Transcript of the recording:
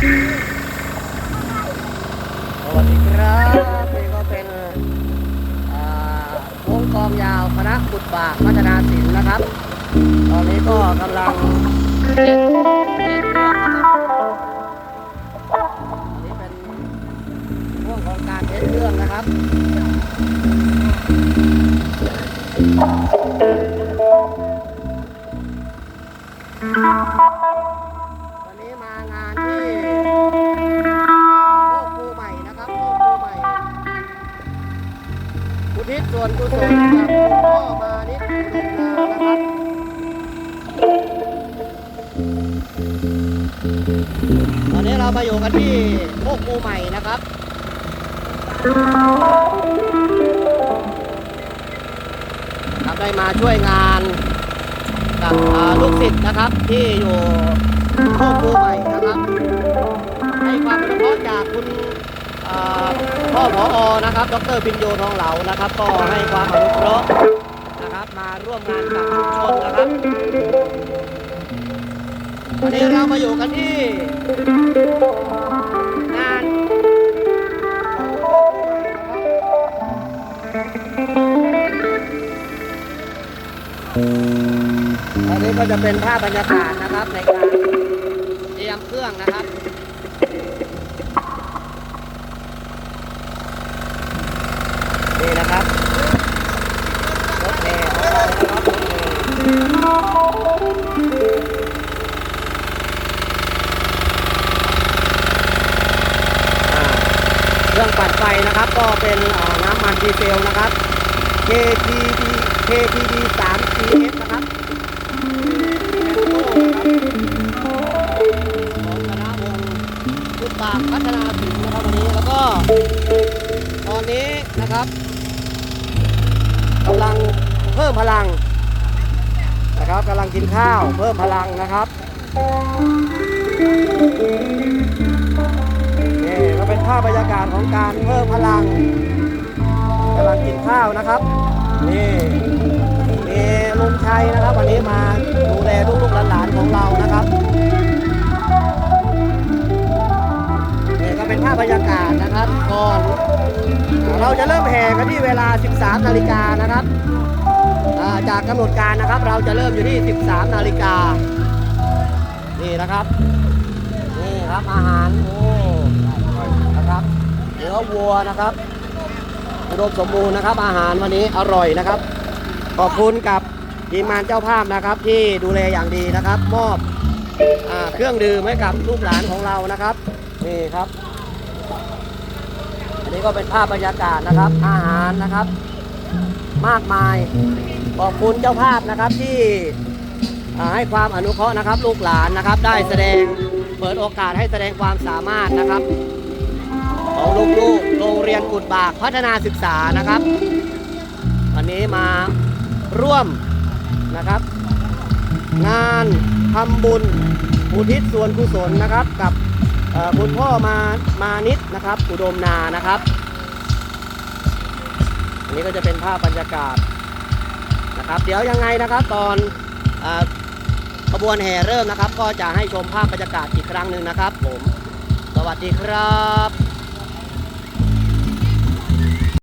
สวัสดีครับนี่ก็เป็นวงกองยาวคณะบุตรบากพัฒนาศิลป์นะครับ ตอนนี้ก็กำลังเดินเดืองนะครับอันนี้เป็นช่วงของการเช็ดเครื่องนะครับวัน ทิศส่วนกุศลกับคุณพ่อมานิดนานะครับตอนนี้เรามาอยู่กันที่โคกภูใหม่นะครับครับได้มาช่วยงานกับลูกศิษย์นะครับที่อยู่โคกภูใหม่นะครับ ให้ความเคราะห์จากคุณ พ่อผอนะครับ ดรพินโยทองเหลานะครับ ก็ให้ความอนุเคราะห์นะครับ มาร่วมงานกับชุมชนนะครับวันนี้เรามาอยู่กันที่งานอันนี้ก็จะเป็นภาพบรรยากาศนะครับในการเตรียมเครื่องนะครับ นี่นะครับรถแห่ของเรานะครับรถแห่อ่า เครื่องปั่นไฟนะครับก็เป็นน้ำมันดีเซลนะครับ KTD KTD 3 GS นะครับของคณะวงพุทธางพัฒนาศิลป์นะครับวันนี้แล้วก็ตอนนี้นะครับกำลังเพิ่มพลัง นะครับกำลังกินข้าวเพิ่มพลังนะครับนี่ก็เป็นภาพบรรยากาศของการเพิ่มพลังกำลังกินข้าวนะครับนี่มีลุงชัยนะครับ วันนี้มาดูแลลูกหลานของเรานะครับนี่ก็เป็นภาพบรรยากาศนะครับก่อนเราจะเริ่มแห่กันที่เวลา 13 นาฬิกานะครับ จากกำหนดการนะครับ เราจะเริ่มอยู่ที่ 13 นาฬิกา นี่นะครับ นี่ครับอาหาร โอ้นะครับเนื้อวัวนะครับอุดมสมบูรณ์นะครับ อาหารวันนี้อร่อยนะครับ ขอบคุณกับทีมงานเจ้าภาพนะครับ ที่ดูแลอย่างดีนะครับ มอบอเครื่องดื่มให้กับลูกหลานของเรานะครับ นี่ครับ อันนี้ก็เป็นภาพบรรยากาศนะครับ อาหารนะครับ มากมาย ขอบคุณเจ้าภาพนะครับที่ให้ความอนุเคราะห์นะครับ ลูกหลานนะครับ ได้แสดงเปิดโอกาสให้แสดงความสามารถนะครับ ของลูกๆโรงเรียนกุดบากพัฒนาศึกษานะครับ วันนี้มาร่วมนะครับ งานทำบุญอุทิศส่วนกุศลนะครับ กับคุณพ่อมามานิดนะครับอุดมนานะครับ อันนี้ก็จะเป็นภาพบรรยากาศ ครับเดี๋ยวยังไงนะครับตอนขบวนแห่เริ่มนะครับ ก็จะให้ชมภาพบรรยากาศอีกครั้งหนึ่งนะครับ ผม สวัสดีครับ